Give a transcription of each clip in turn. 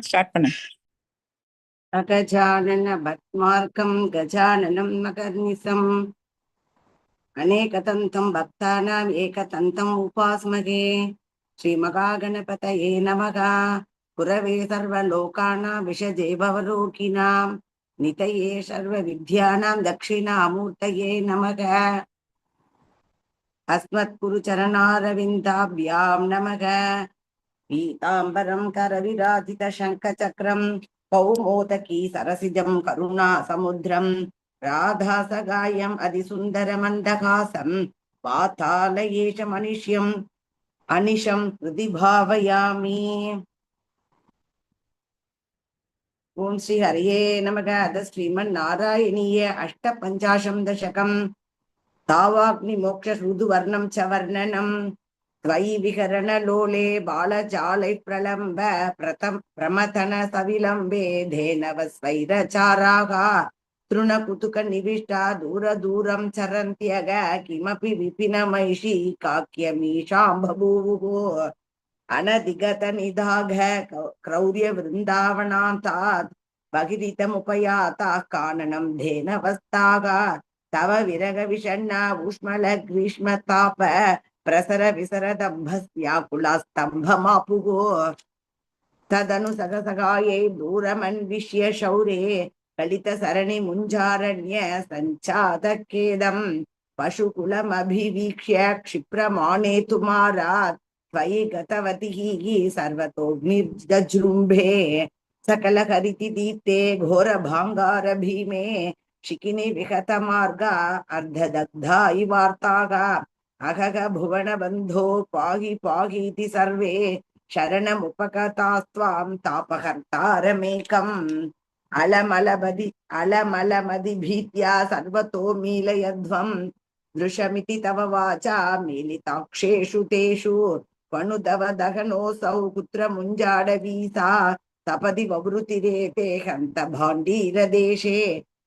Start பண்ணு. அகஜானன பத்மார்க்கம் கஜானனம் மகர்நிசம் அநேகதந்தம் பக்தானாம் ஏகதந்தம் உபாஸ்மகே. ஸ்ரீமகாகணபதயே நமகா. குரவே சர்வலோகானாம் விஷஜே பவலோகினாம் நிதையே சர்வ வித்யானாம் தட்சிணாமூர்த்தயே நமக. அஸ்மத்குரு சரணாரவிந்தாபியாம் நமக. पीताम्बरं करविराजितशङ्खचक्रं कौमोदकी सरसिजं करुणासमुद्रं राधासगायम् अधिसुन्दरमन्दहासं पातालयेशमनिष्यम्, अनिशं हृदि भावयामि। ॐ श्री हरये नमः। अथ श्रीमन्नारायणीय अष्टपञ्चाशं दशकं तावाग्निमोक्षश्रुदुवर्णं च वर्णनम् त्वयि विहरणलोले बालजालै प्रलम्ब प्रथम प्रमथन सविलम्बे धेनव स्वैरचाराः तृणकुतुकनिविष्टा दूरदूरं चरन्त्यग किमपि विपिनमैषी काक्यमीषां बभूवुः अनधिगतनिदाघ क्रौर्यवृन्दावनान्तात् बहिरितमुपयाताः काननं धेनवस्ताः तव विरगविषण्णा ऊष्मलग्रीष्मताप प्रसर विसरदम्भस्याकुलास्तम्भमापुः तदनु सगसगायै दूरमन्विष्य शौरे कलितसरणिमुञ्जारण्य सञ्चातखेदम् पशुकुलमभिवीक्ष्य क्षिप्रमाणेतुमारात् त्वयि गतवतिः सर्वतोऽग्निर्जृम्भे सकलहरिति दीप्ते घोरभाङ्गारभीमे, शिखिनि विहतमार्गा, अर्धदग्धा इवार्ताः அகக புவனபந்தோ பாகி பாகீதி சர்வே சரணமுபகதாஸ்துவாம் தாபகர்த்தாரமேகம் அலமலபதி அலமலமதி பீத்யா சர்வத்தோ மீலயத்வம் திருஷமிதி தவ வாச்சா மீலிதாட்சேஷு தேஷு. பணுதவ தகனோசௌ குத்திர முஞ்சாடவீசா தபதி வவருத்திரேதே ஹந்த பாண்டீரதேஷே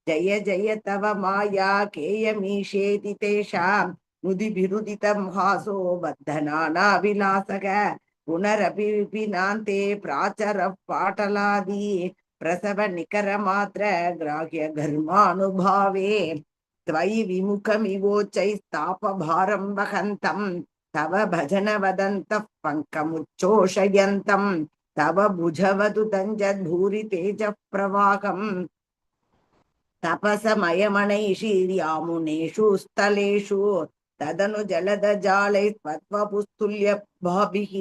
ஜய ஜய தவ மாயா கேயமீஷேதி தேஷாம். मुदिभिरुदितं हासो बद्धनानाविलासक पुनरपि विपिनान्ते प्राचरः पाटलादि प्रसव निकरमात्र ग्राह्य घर्मानुभावे। त्वयि विमुखमिवोच्चैस्तापभारं वहन्तं। तव भजन वदन्तः पङ्कमुच्चोषयन्तं। तव भुजवतु तञ्जद्भूरि तेजः प्रवाहम् तपसमयमणैषीर्यामुनेषु स्थलेषु तदनु जलदजालै त्वत्वपुस्तुल्यभाभिः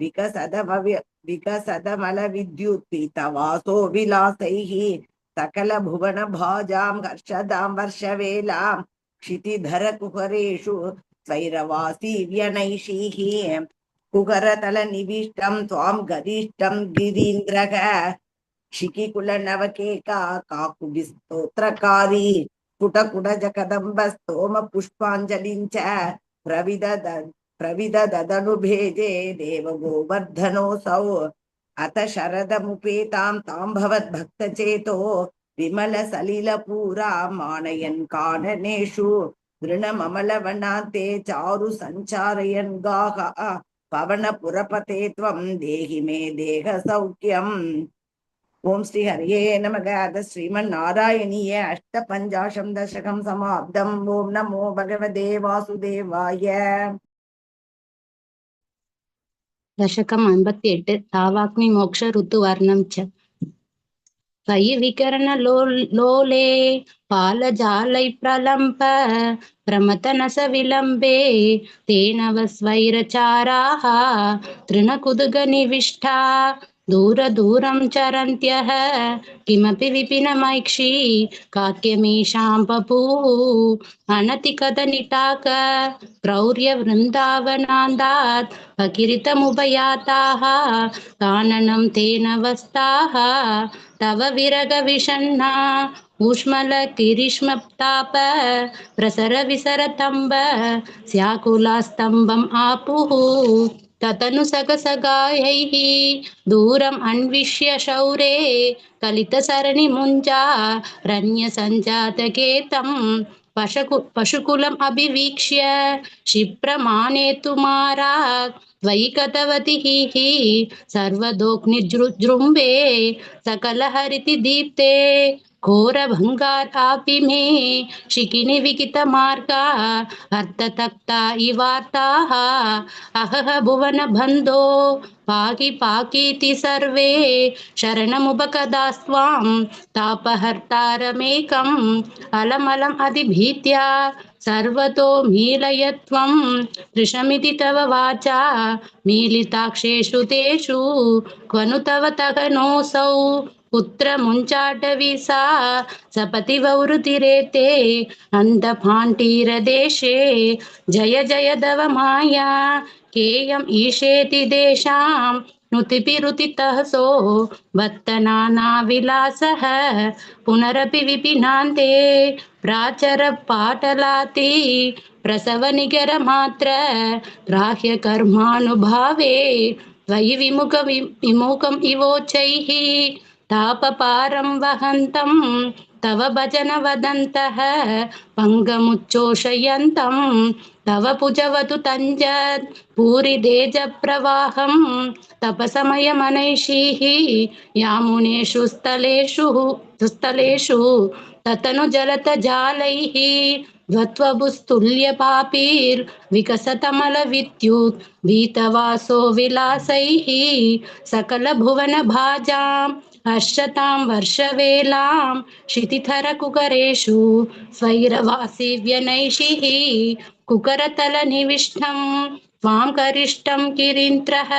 विकसदभव्य विकसदमलविद्युत्पीतवासो विलासैः। सकलभुवनभाजां हर्षदां वर्षवेलां क्षितिधरकुहरेषु स्वैरवासी व्यनैषीः। कुहरतलनिविष्टं त्वां गरिष्ठं गिरीन्द्रः। शिखिकुलनवकेका काकुभिस्तोत्रकारी। स्फुटकुडजकदम्ब पुष्पाञ्जलिं च प्रविदद प्रविददनुभेजे देवगोवर्धनोऽसौ अथ शरदमुपेतां तां भवद्भक्तचेतो विमलसलिलपूरा मानयन् काननेषु दृढममलवनान्ते चारु सञ्चारयन् गाः पवनपुरपते त्वं देहि मे देहसौख्यम् ஓம் ஸ்ரீ ஹரியே நமக. அத ஸ்ரீமன் நாராயணிய அஷ்ட பஞ்சாஷம் தசகம் சமாப்தம். ஓம் நமோ பகவதே வாசுதேவாய. தசகம் ஐம்பத்தி எட்டு தாவாக்னி மோக்ஷ ருத்து வர்ணம் ச. कयि विकरण लो लोले पालजालै प्रलम्प प्रमतनस विलम्बे तेन वस्वैरचाराः तृणकुदुगनिविष्ठा दूरदूरं चरन्त्यः किमपि विपिनमैक्षी काक्यमीषां बभूः, अनतिकदनिटाक क्रौर्यवृन्दावनान्दात् अकिरितमुभयाताः काननं तेन वस्ताः, तव विरगविषण्णा ऊष्मलकिरिष्मताप प्रसर विसरतम्ब स्याकुलास्तम्भम् आपुः। తతను సగసగాయైः దూరం అన్విష్య శౌరే కలితసరణి ముంజా రణ్య సంజాతకేతం పశకు పశుకులం అభివీక్ష్య క్షిప్రమానేతు మారా ద్వైకతవతి సర్వదోగ్నిజృజృంభే సకలహరితి దీప్తే. घोरभङ्गारापि मे शिखिनि विकितमार्गा अर्थतक्ता इवार्ताः अहः भुवनबन्धो पाहि पाकीति सर्वे शरणमुपकदास्त्वां तापहर्तारमेकम् अलमलम् अधिभीत्या सर्वतो मीलयत्वं कृशमिति तव वाचा, मीलिताक्षेषु तेषु, क्वनु तव तगनोऽसौ पुत्रमुञ्चाटवी सा सपति वौरुतिरेते अन्धपाण्डीरदेशे जय जय दव माया, केयम् ईशेति देशां नुतिपिरुतितः सो वत्तनानाविलासः पुनरपि विपिनान्ते। प्राचरपाटलाति प्रसवनिगरमात्र ग्राह्यकर्मानुभावे त्वयि विमुख विमुखम् इवोचैः। तापपारं वहन्तं, तव भजन वदन्तः, पङ्गमुच्चोषयन्तं, तव पुजवतु तञ्जत् पूरिदेजप्रवाहं, तपसमयमनैषीः, यामुनेषु स्थलेषु स्थलेषु ततनु जलतजालैः ध्वत्वभुस्तुल्यपापीर्विकसतमलविद्युत् भीतवासो विलासैः सकलभुवनभाजां हर्षतां वर्षवेलां क्षितिधरकुकरेषु स्वैरवासिव्यनैषिः कुकरतलनिविष्टं त्वां करिष्टं किरीन्द्रः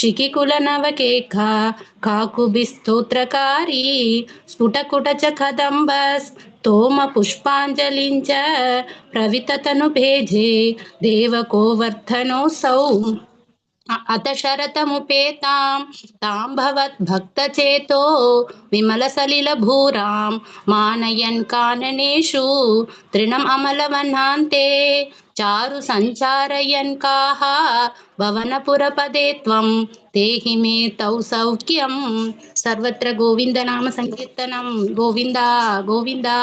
शिखिकुलनवकेका काकुभिस्तोत्रकारी स्फुटकुट च कदम्बस् स्तोमपुष्पाञ्जलिं च प्रविततनुभेजे देवकोवर्धनोऽसौ అత అతశరతముపేతాం తాం భవత్ భక్త చేతో విమల సలిల భూరాం మానయన్ కాననేషు తృణం అమలవనాంతే చారు సంచారయన్ కాహ భవనపురపదే త్వం దేహి మే తౌ సౌఖ్యం సర్వత్ర గోవింద నామ సంకీర్తనం గోవిందా గోవిందా